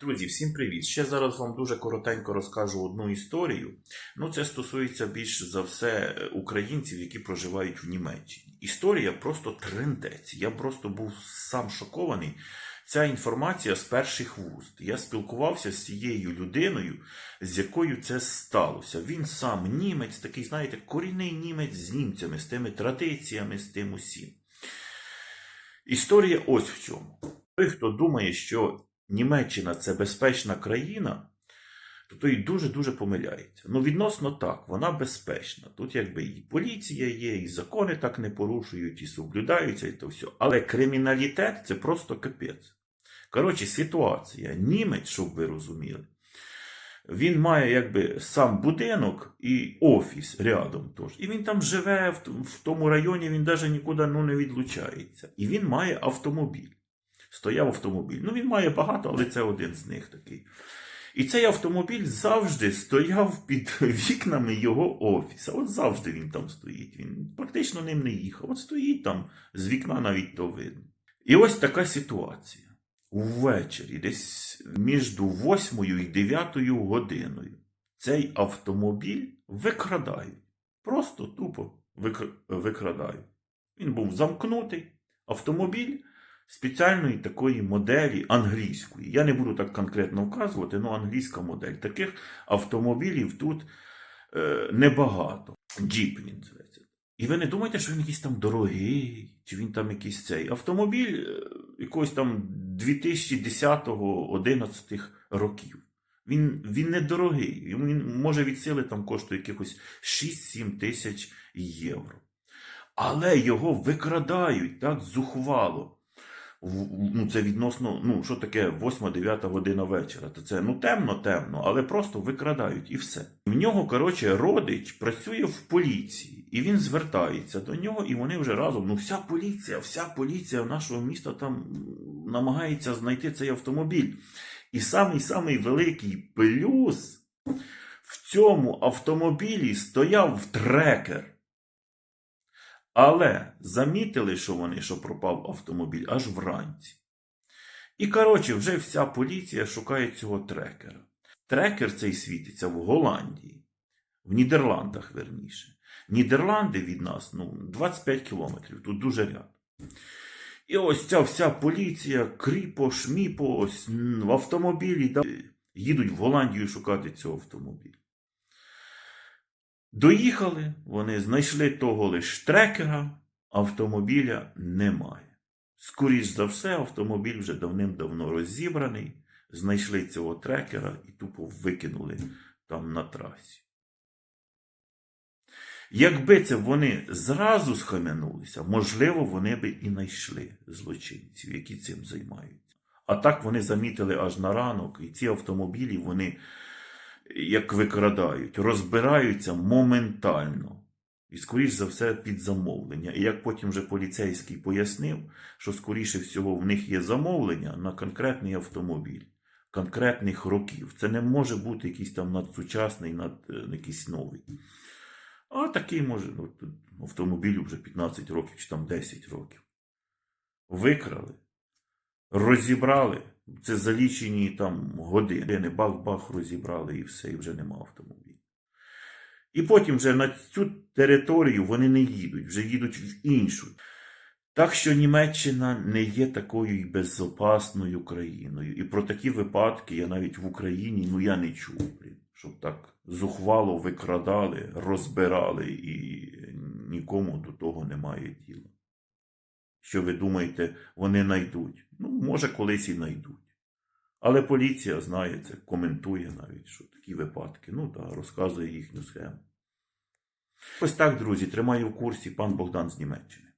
Друзі, всім привіт! Ще зараз вам дуже коротенько розкажу одну історію. Ну, це стосується більш за все українців, які проживають в Німеччині. Історія просто трендець. Я просто був сам шокований. Ця інформація з перших вуст. Я спілкувався з цією людиною, з якою це сталося. Він сам німець, такий, знаєте, корінний німець з німцями, з тими традиціями, з тим усім. Історія ось в чому. Той, хто думає, що Німеччина це безпечна країна, то той дуже-дуже помиляється. Ну, відносно так, вона безпечна. Тут якби і поліція є, і закони так не порушують, і соблюдаються, і то все. Але криміналітет це просто капець. Коротше, ситуація. Німець, щоб ви розуміли, він має якби сам будинок і офіс рядом. Тож. І він там живе в тому районі, він навіть нікуди ну, не відлучається. І він має автомобіль. Стояв автомобіль. Ну, він має багато, але це один з них такий. І цей автомобіль завжди стояв під вікнами його офіса. От завжди він там стоїть. Він практично ним не їхав. От стоїть там, з вікна навіть то видно. І ось така ситуація. Увечері, десь між 8 і 9 годиною, цей автомобіль викрадають. Просто тупо викр- викрадають. Він був замкнутий. Автомобіль спеціальної такої моделі англійської. Я не буду так конкретно вказувати, але англійська модель. Таких автомобілів тут е, небагато. Джіп він зветься. І ви не думаєте, що він якийсь там дорогий, чи він там якийсь цей автомобіль е, якогось там 2010-11 років. Він, він недорогий. Він може від сили там коштує якихось 6-7 тисяч євро. Але його викрадають так зухвало. Ну, це відносно, ну, що таке 8-9 година вечора. То це ну темно, темно, але просто викрадають і все. В нього, коротше, родич працює в поліції, і він звертається до нього, і вони вже разом. Ну, вся поліція, вся поліція нашого міста там намагається знайти цей автомобіль. І самий самий великий плюс в цьому автомобілі стояв трекер. Але замітили, що вони, що пропав автомобіль аж вранці. І, коротше, вже вся поліція шукає цього трекера. Трекер цей світиться в Голландії, в Нідерландах, верніше. Нідерланди від нас ну, 25 кілометрів, тут дуже ряд. І ось ця вся поліція, кріпо, шміпо, ось в автомобілі да, їдуть в Голландію шукати цього автомобіля. Доїхали, вони знайшли того лиш трекера, автомобіля немає. Скоріш за все, автомобіль вже давним-давно розібраний, знайшли цього трекера і тупо викинули там на трасі. Якби це вони зразу схаменулися, можливо, вони би і знайшли злочинців, які цим займаються. А так вони замітили аж на ранок, і ці автомобілі вони як викрадають, розбираються моментально. І, скоріш за все, під замовлення. І як потім вже поліцейський пояснив, що, скоріше всього, в них є замовлення на конкретний автомобіль, конкретних років. Це не може бути якийсь там надсучасний, над е, якийсь новий. А такий може, ну, автомобілю вже 15 років чи там 10 років. Викрали, розібрали. Це за лічені там години. Бах-бах розібрали і все, і вже нема автомобіля. І потім вже на цю територію вони не їдуть, вже їдуть в іншу. Так що Німеччина не є такою й безопасною країною. І про такі випадки я навіть в Україні ну я не чув, блін, щоб так зухвало викрадали, розбирали і нікому до того немає діла. Що ви думаєте, вони найдуть. Ну, може, колись і найдуть. Але поліція знає це, коментує навіть, що такі випадки. Ну так, розказує їхню схему. Ось так, друзі, тримаю в курсі пан Богдан з Німеччини.